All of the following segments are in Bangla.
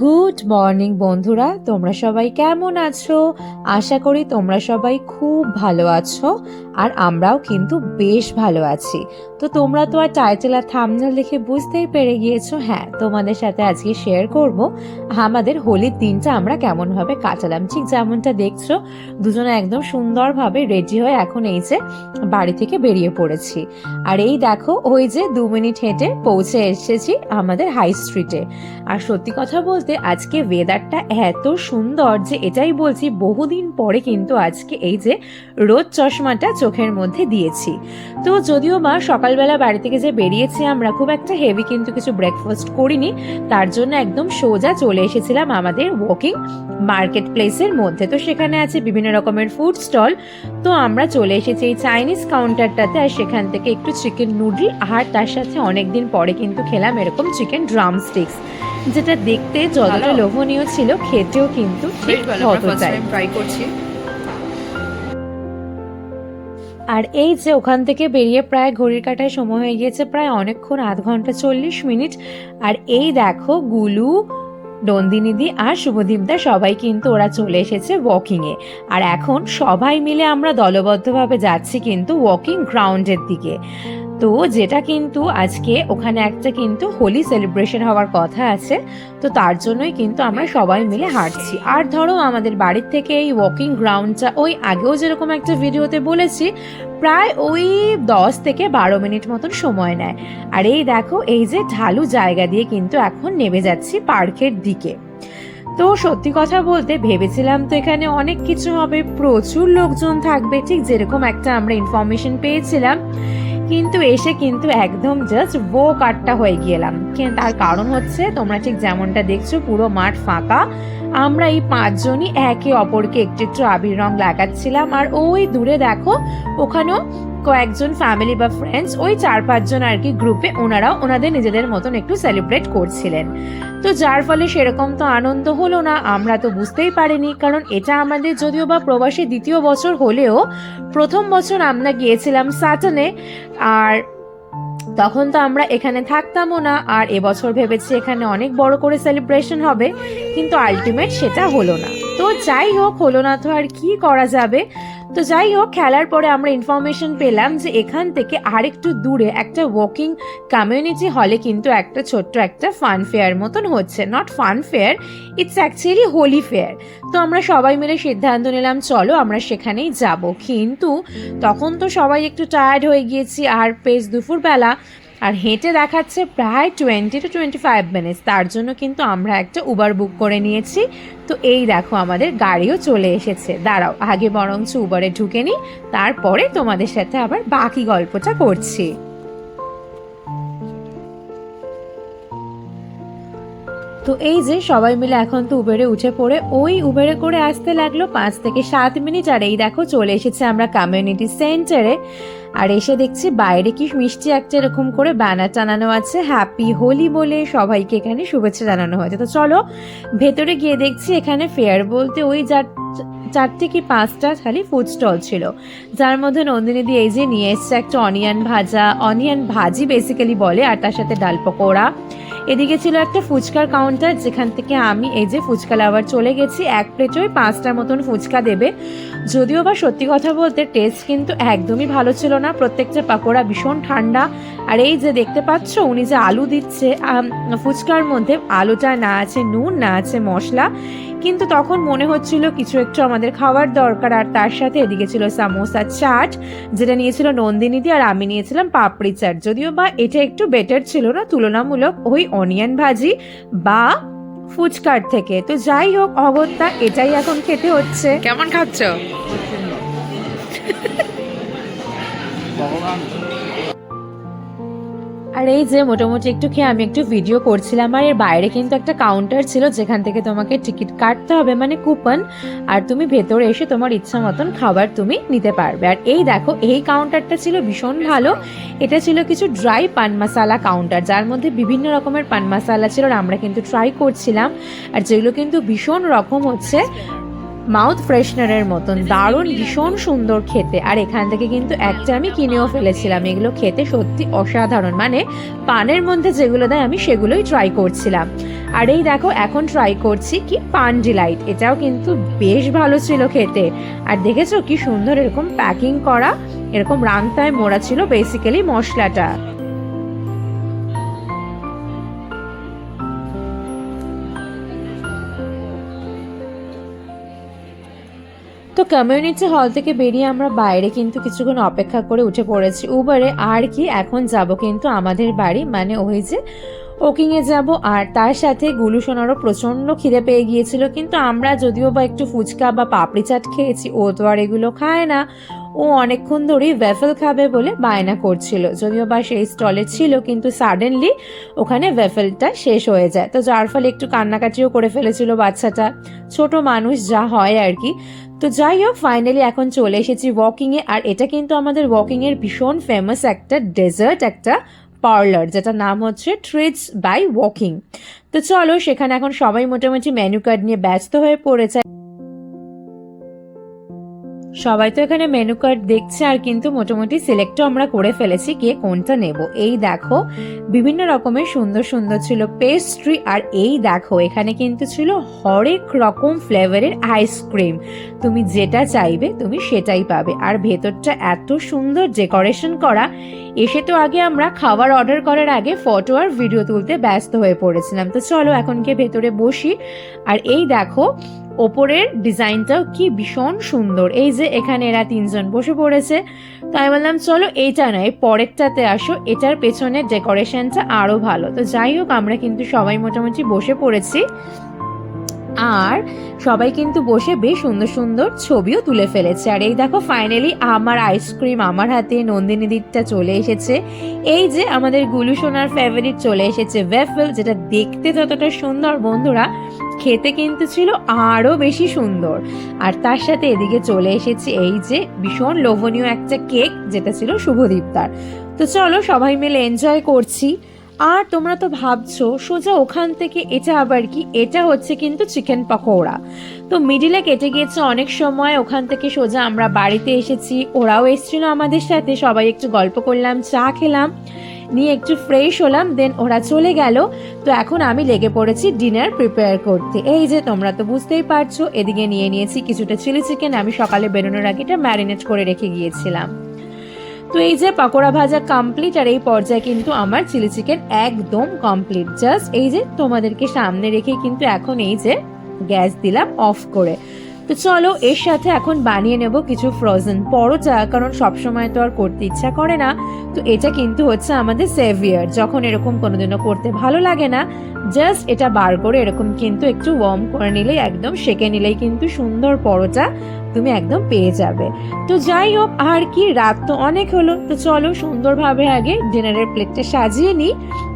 গুড মর্নিং বন্ধুরা। তোমরা সবাই কেমন আছো? আশা করি তোমরা সবাই খুব ভালো আছো, আর আমরাও কিন্তু বেশ ভালো আছি। তো তোমরা তো আর টাইটেল আর থামনেল দেখে বুঝতেই পেরে গিয়েছো। হ্যাঁ তোমাদের সাথে আজকে শেয়ার করব। আমাদের হোলির দিনটা আমরা কেমনভাবে কাটালাম। ঠিক যেমনটা দেখছ, দুজনে একদম সুন্দরভাবে রেডি হয়ে এখন এই যে বাড়ি থেকে বেরিয়ে পড়েছি। আর এই দেখো, ওই যে দু মিনিট হেঁটে পৌঁছে এসেছি আমাদের হাই স্ট্রিটে আর সত্যি কথা বলতে আজকে ওয়েদারটা এত সুন্দর যে এটাই বলছি বহুদিন পরে কিন্তু আজকে এই যে রোদ চশমাটা চোখের মধ্যে দিয়েছি। তো যদিও মা, সকালবেলা বাড়ি থেকে যে বেরিয়েছি আমরা, খুব একটা হেভি কিন্তু কিছু ব্রেকফাস্ট করিনি, তার জন্য একদম সোজা চলে এসেছিলাম আমাদের ওয়াকিং মার্কেট প্লেসের মধ্যে। তো সেখানে আছে বিভিন্ন রকমের ফুড স্টল তো আমরা চলে এসেছি এই চাইনিজ কাউন্টারটাতে আর সেখান থেকে একটু চিকেন নুডল আর তার সাথে অনেকদিন পরে কিন্তু খেলাম এরকম চিকেন ড্রাম স্টিক্স যেটা দেখতে যতটা লোভনীয় ছিল খেতেও কিন্তু ঠিক ট্রাই করছি। আর এই যে ওখান থেকে বেরিয়ে প্রায় ঘড়ির কাটায় সময় হয়ে গিয়েছে প্রায় অনেকক্ষণ আধ ঘণ্টা চল্লিশ মিনিট। আর এই দেখো গুলু নন্দিনীদি আর শুভদীপদা সবাই কিন্তু ওরা চলে এসেছে ওয়াকিংয়ে আর এখন সবাই মিলে আমরা দলবদ্ধভাবে যাচ্ছি কিন্তু ওয়াকিং গ্রাউন্ডের দিকে। তো যেটা কিন্তু আজকে ওখানে একটা কিন্তু হোলি সেলিব্রেশন হওয়ার কথা আছে, তো তার জন্যই কিন্তু আমরা সবাই মিলে হাঁটছি। আর ধরো আমাদের বাড়ির থেকে এই ওয়াকিং গ্রাউন্ডটা ওই আগেও যেরকম একটা ভিডিওতে বলেছি, প্রায় ওই দশ থেকে বারো মিনিট মতন সময় নেয়। আর এই দেখো, এই যে ঢালু জায়গা দিয়ে কিন্তু এখন নেমে যাচ্ছি পার্কের দিকে। তো সত্যি কথা বলতে ভেবেছিলাম তো এখানে অনেক কিছু হবে, প্রচুর লোকজন থাকবে, ঠিক যেরকম একটা আমরা ইনফরমেশন পেয়েছিলাম। কিন্তু এসে কিন্তু একদম জাস্ট বো কাটটা হয়ে গেলাম। তার কারণ হচ্ছে, তোমরা ঠিক যেমনটা দেখছ, পুরো মাঠ ফাঁকা। আমরা এই পাঁচজনই একে অপরকে একটু একটু আবির রং লাগাচ্ছিলাম। আর ওই দূরে দেখো, ওখানেও কয়েকজন ফ্যামিলি বা ফ্রেন্ডস ওই চার পাঁচজন আর কি গ্রুপে ওনারাও ওনাদের নিজেদের মতন একটু সেলিব্রেট করছিলেন। তো যার ফলে সেরকম তো আনন্দ হলো না, আমরা তো বুঝতেই পারিনি। কারণ এটা আমাদের যদিও বা প্রবাসী দ্বিতীয় বছর হলেও প্রথম বছর আমরা গিয়েছিলাম সাটনে আর তখন তো আমরা এখানে থাকতামও না, আর এবছর ভেবেছি এখানে অনেক বড় করে সেলিব্রেশন হবে, কিন্তু আলটিমেট সেটা হলো না। তো যাই হোক হলো না তো আর কি করা যাবে? তো যাই হোক, খেলার পরে আমরা ইনফরমেশন পেলাম যে এখান থেকে আরেকটু দূরে একটা ওয়াকিং কমিউনিটি হলে কিন্তু একটা ছোট্ট একটা ফান ফেয়ার মতন হচ্ছে। Not fun fair it's actually Holi fair তো আমরা সবাই মিলে সিদ্ধান্ত নিলাম, চলো আমরা সেখানেই যাব। কিন্তু তখন তো সবাই একটু টায়ার্ড হয়ে গিয়েছি। আর পেস দুপুরবেলা আর হেঁটে দেখাচ্ছে প্রায় twenty two twenty five minutes তার জন্য কিন্তু আমরা একটা উবার বুক করে নিয়েছি। তো এই দেখো আমাদের গাড়িও চলে এসেছে। দাঁড়াও, আগে বরঞ্চ উবারে ঢুকে নিই, তারপরে তোমাদের সাথে আবার বাকি গল্পটা করছি। তো এই যে সবাই মিলে এখন তো উবেরে উঠে পড়ে, ওই উবেরে করে আসতে লাগল পাঁচ থেকে সাত মিনিট। আর এই দেখো চলে এসেছে আমরা কমিউনিটি সেন্টারে আর এসে দেখছি বাইরে কি মিষ্টি একটা এরকম করে ব্যানার টানানো আছে। হ্যাপি হোলি বলে সবাইকে এখানে শুভেচ্ছা জানানো হয়েছে। তো চলো, ভেতরে গিয়ে দেখছি এখানে ফেয়ার বলতে ওই যার চারটে কি পাঁচটা খালি ফুড স্টল ছিল। যার মধ্যে নন্দিনী দিয়ে এই যে নিয়ে এসছে একটা অনিয়ন ভাজা। অনিয়ন ভাজি বেসিক্যালি বলে, আর তার সাথে ডাল পকোড়া। এদিকে ছিল একটা ফুচকার কাউন্টার যেখান থেকে আমি এই যে ফুচকা লাভার চলে গেছি, এক প্লেটে ওই পাঁচটার মতন ফুচকা দেবে। যদিও বা সত্যি কথা বলতে টেস্ট কিন্তু একদমই ভালো ছিল না, প্রত্যেকটা পাকোড়া ভীষণ ঠান্ডা। আর এই যে দেখতে পাচ্ছ, উনি যে আলু দিচ্ছে ফুচকার মধ্যে আলুটা না আছে নুন, না আছে মশলা। কিন্তু তখন মনে হচ্ছিল কিছু একটু আমাদের খাওয়ার দরকার, আর তার সাথে এদিকে ছিল সামোসা চাট, যেটা নিয়েছিল নন্দিনীদি আর আমি নিয়েছিলাম পাপড়ি চাট। যদিও বা এটা একটু বেটার ছিল না, তুলনামূলক ওই অনিয়ন ভাজি বা ফুচকার থেকে। তো যাই হোক অগত্যা এটাই এখন খেতে হচ্ছে। কেমন খাচ্ছ? আর এই যে মোটামুটি একটু খেয়ে আমি একটু ভিডিও করছিলাম, আর এর বাইরে কিন্তু একটা কাউন্টার ছিল যেখান থেকে তোমাকে টিকিট কাটতে হবে মানে কুপন আর তুমি ভেতরে এসে তোমার ইচ্ছা মতন খাবার তুমি নিতে পারবে। আর এই দেখো, এই কাউন্টারটা ছিল ভীষণ ভালো। এটা ছিল কিছু ড্রাই পান মশালা কাউন্টার যার মধ্যে বিভিন্ন রকমের পান মশালা ছিল, আর আমরা কিন্তু ট্রাই করছিলাম। আর যেগুলো কিন্তু ভীষণ রকম হচ্ছে মাউথ ফ্রেশনারের মতন, দারুণ, ভীষণ সুন্দর খেতে। আর এখান থেকে কিন্তু একটা আমি কিনেও ফেলেছিলাম, এগুলো খেতে সত্যি অসাধারণ। মানে পানের মধ্যে যেগুলো দেয়, আমি সেগুলোই ট্রাই করছিলাম। আর এই দেখো, এখন ট্রাই করছি কি পান ডিলাইট। এটাও কিন্তু বেশ ভালো ছিল খেতে। আর দেখেছ কি সুন্দর এরকম প্যাকিং করা, এরকম রাংতায় মোড়া ছিল বেসিক্যালি মশলাটা। তো কমিউনিটি হল থেকে বেরিয়ে আমরা বাইরে কিন্তু কিছুক্ষণ অপেক্ষা করে উঠে পড়েছি। উবারে আর কি এখন যাব কিন্তু আমাদের বাড়ি মানে ওই যে ওকিংয়ে যাব। আর তার সাথে গুলু সোনারও প্রচণ্ড খিদে পেয়ে গিয়েছিল। কিন্তু আমরা যদিও বা একটু ফুচকা বা পাপড়ি চাট খেয়েছি, ও তো আর এগুলো খায় না। ও অনেকক্ষণ ধরেই ওয়েফেল খাবে বলে বায়না করছিল। যদিও বা সেই স্টলে ছিল, কিন্তু সাডেনলি ওখানে ওয়েফেলটা শেষ হয়ে যায়। তো যার ফলে একটু কান্নাকাটিও করে ফেলেছিল বাচ্চাটা। ছোট মানুষ যা হয় আর কি। তো যাই হোক ফাইনালি এখন চলে এসেছি ওয়াকিংয়ে আর এটা কিন্তু আমাদের ওয়াকিংয়ের ভীষণ ফেমাস একটা ডেজার্ট একটা পার্লার যেটা নাম হচ্ছে ট্রিটস বাই ওয়াকিং তো চলো, সেখানে এখন সবাই মোটামুটি মেনু কার্ড নিয়ে ব্যস্ত হয়ে পড়েছে। সবাই তো এখানে মেনু কার্ড দেখছে আর কিন্তু মোটামুটি সিলেক্টও আমরা করে ফেলেছি কে কোনটা নেব? এই দেখো, বিভিন্ন রকমের সুন্দর সুন্দর ছিল পেস্ট্রি আর এই দেখো, এখানে কিন্তু ছিল হরেক রকম ফ্লেভারের আইসক্রিম তুমি যেটা চাইবে, তুমি সেটাই পাবে। আর ভেতরটা এত সুন্দর ডেকোরেশন করা, এসে তো আগে আমরা খাবার অর্ডার করার আগে ফটো আর ভিডিও তুলতে ব্যস্ত হয়ে পড়েছিলাম। তো চলো এখন গিয়ে ভেতরে বসি। আর এই দেখো ওপরের ডিজাইনটাও কি ভীষণ সুন্দর। এই যে এখানে এরা তিনজন বসে পড়েছে। তো আমি বললাম, চলো এইটা নয় পরেরটাতে আসো, এটার পেছনের ডেকোরেশনটা আরও ভালো। তো যাই হোক, আমরা কিন্তু সবাই মোটামুটি বসে পড়েছি। আর সবাই কিন্তু বসে বেশ সুন্দর সুন্দর ছবিও তুলে ফেলেছে। আর এই দেখো ফাইনালি আমার আইসক্রিম আমার হাতে নন্দিনী দিকটা চলে এসেছে। এই যে আমাদের গুলু সোনার ফেভারিট চলে এসেছে ওয়েফেল যেটা দেখতে যতটা সুন্দর। বন্ধুরা খেতে কিন্তু ছিল আরও বেশি সুন্দর। আর তার সাথে এদিকে চলে এসেছে এই যে ভীষণ লোভনীয় একটা কেক, যেটা ছিল শুভদীপ্তার তো চলো সবাই মিলে এনজয় করছি। আর তোমরা তো ভাবছ, সোজা ওখান থেকে এটা আবার কি? এটা হচ্ছে কিন্তু চিকেন পকোড়া। তো মিডিলে কেটে গিয়েছে অনেক সময়, ওখান থেকে সোজা আমরা বাড়িতে এসেছি, ওরাও এসেছিল আমাদের সাথে, সবাই একটু গল্প করলাম, চা খেলাম। নিয়ে একটু ফ্রেশ হলাম দেন ওরা চলে গেল। তো এখন আমি লেগে পড়েছি ডিনার প্রিপেয়ার করতে। এই যে তোমরা তো বুঝতেই পারছ, এদিকে নিয়ে নিয়েছি কিছুটা চিলি চিকেন আমি সকালে বেরোনোর আগে এটা ম্যারিনেট করে রেখে গিয়েছিলাম। তো এই যে পাকোড়া ভাজা কমপ্লিট আর এই পর্যায়ে কিন্তু আমার চিলি চিকেন একদম কমপ্লিট জাস্ট এই যে তোমাদেরকে সামনে রেখে কিন্তু এখন এই যে গ্যাস দিলাম অফ করে। তো চলো, এর সাথে এখন বানিয়ে নেব কিছু ফ্রোজেন পরোটা, কারণ সবসময় তো আর করতে ইচ্ছা করে না। তো এটা কিন্তু হচ্ছে আমাদের সেভিয়ার যখন এরকম কোনোদিনও করতে ভালো লাগে না জাস্ট এটা বার করে এরকম কিন্তু একটু ওয়ার্ম করে নিলেই একদম সেকে নিলেই কিন্তু সুন্দর পরোটা তুমি একদম পেয়ে যাবে। তো যাই হোক, আর কি, রাত তো অনেক হলো, তো চলো সুন্দরভাবে আগে ডিনারের প্লেটটা সাজিয়ে নিই।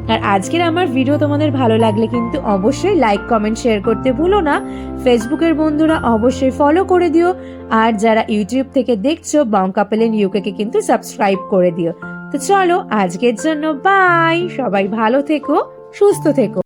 আর আজকের আমার ভিডিও তোমাদের ভালো লাগলে কিন্তু অবশ্যই লাইক কমেন্ট শেয়ার করতে ভুলো না। ফেসবুকের বন্ধুরা অবশ্যই ফলো করে দিও। আর যারা ইউটিউব থেকে দেখছ বঙ্কাপেলেন ইউকেকে কিন্তু সাবস্ক্রাইব করে দিও। তো চলো, আজকের জন্য বাই সবাই ভালো থেকো, সুস্থ থেকো।